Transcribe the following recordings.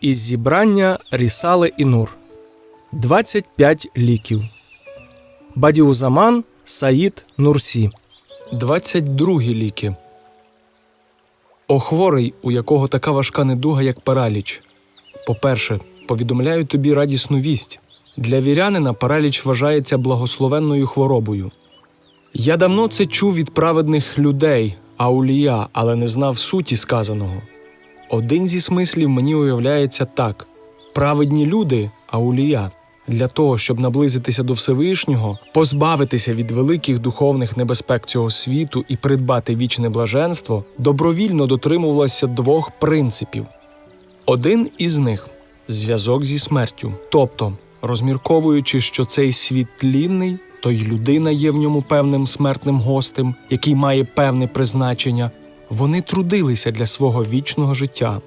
Із зібрання Рісали і Нур 25 ліків. Бадіузаман Саїд Нурсі 22 ліки. О хворий, у якого така важка недуга, як параліч. По-перше, повідомляю тобі радісну вість. Для вірянина параліч вважається благословенною хворобою. Я давно це чув від праведних людей, аулія, але не знав суті сказаного. Один зі смислів мені уявляється так: праведні люди, аулія, для того, щоб наблизитися до Всевишнього, позбавитися від великих духовних небезпек цього світу і придбати вічне блаженство, добровільно дотримувалося двох принципів. Один із них зв'язок зі смертю, тобто, розмірковуючи, що цей світ тлінний, то й людина є в ньому певним смертним гостем, який має певне призначення, вони трудилися для свого вічного життя.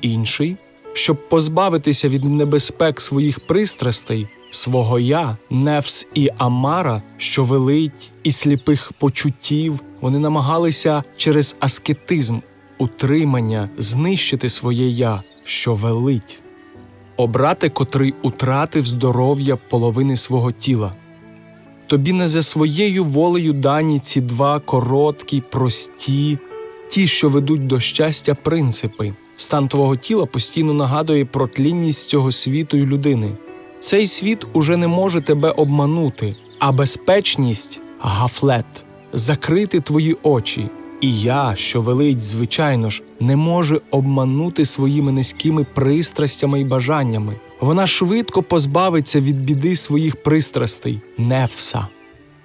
Інший, щоб позбавитися від небезпек своїх пристрастей, свого я, нефс і амара, що велить, і сліпих почуттів, вони намагалися через аскетизм, утримання знищити своє я, що велить, обрати котрий утратив здоров'я половини свого тіла. Тобі не за своєю волею дані ці два короткі, прості, ті, що ведуть до щастя, принципи. Стан твого тіла постійно нагадує про тлінність цього світу й людини. Цей світ уже не може тебе обманути, а безпечність гафлет, закрити твої очі. І я, що велить, звичайно ж, не може обманути своїми низькими пристрастями й бажаннями. Вона швидко позбавиться від біди своїх пристрастей, нефса.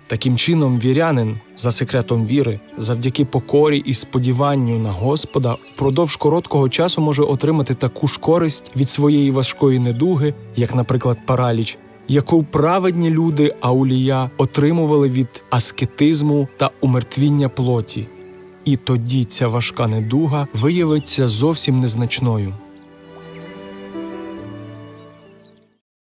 Таким чином, вірянин, за секретом віри, завдяки покорі і сподіванню на Господа, впродовж короткого часу може отримати таку ж користь від своєї важкої недуги, як, наприклад, параліч, яку праведні люди аулія отримували від аскетизму та умертвіння плоті. І тоді ця важка недуга виявиться зовсім незначною.